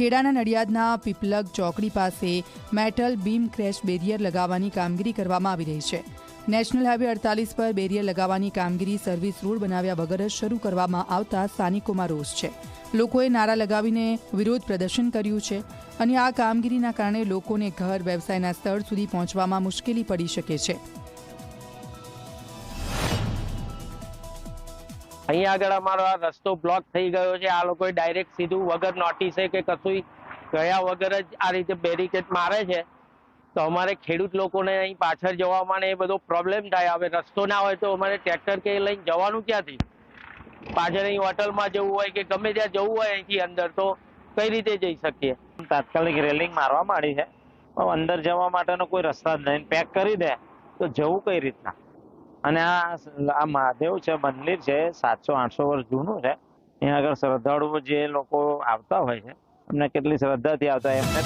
ખેડાના નડિયાદના પીપલગ ચોકડી પાસે metal beam crash barrier લગાવવાની કામગીરી કરવામાં આવી રહી છે. નેશનલ હાઈવે અડતાલીસ પર બેરિયર લગાવવાની કામગીરી સર્વિસ રોડ બનાવ્યા વગર જ શરૂ કરવામાં આવતા સ્થાનિકોમાં રોષ છે. લોકોએ નારા લગાવીને વિરોધ પ્રદર્શન કર્યું છે અને આ કામગીરીના કારણે લોકોને ઘર, વ્યવસાયના સ્થળ સુધી પહોંચવામાં મુશ્કેલી પડી શકે છે. અહીંયા આગળ અમારો આ રસ્તો બ્લોક થઈ ગયો છે. આ લોકોએ ડાયરેક્ટ સીધું વગર નોટિસે કે કશું ગયા વગર જ આ રીતે બેરિકેડ મારે છે. તો અમારે ખેડૂત લોકોને અહીં પાછળ જવામાં એ બધો પ્રોબ્લેમ થાય. હવે રસ્તો ના હોય તો અમારે ટ્રેક્ટર કે લઈને જવાનું ક્યાંથી? પાછળ અહીં હોટલમાં જવું હોય કે ગમે ત્યાં જવું હોય અહીંથી અંદર તો કઈ રીતે જઈ શકીએ? તાત્કાલિક રેલિંગ મારવા માંડી છે. અંદર જવા માટેનો કોઈ રસ્તા જ નહીં. પેક કરી દે તો જવું કઈ રીતના? અને આ આ મહાદેવ છે, મંદિર છે, સાતસો, આઠસો વર્ષ જૂનું છે. અહીંયા આગળ શ્રદ્ધાળુઓ જે લોકો આવતા હોય છે, એમને કેટલી શ્રદ્ધાથી આવતા એમને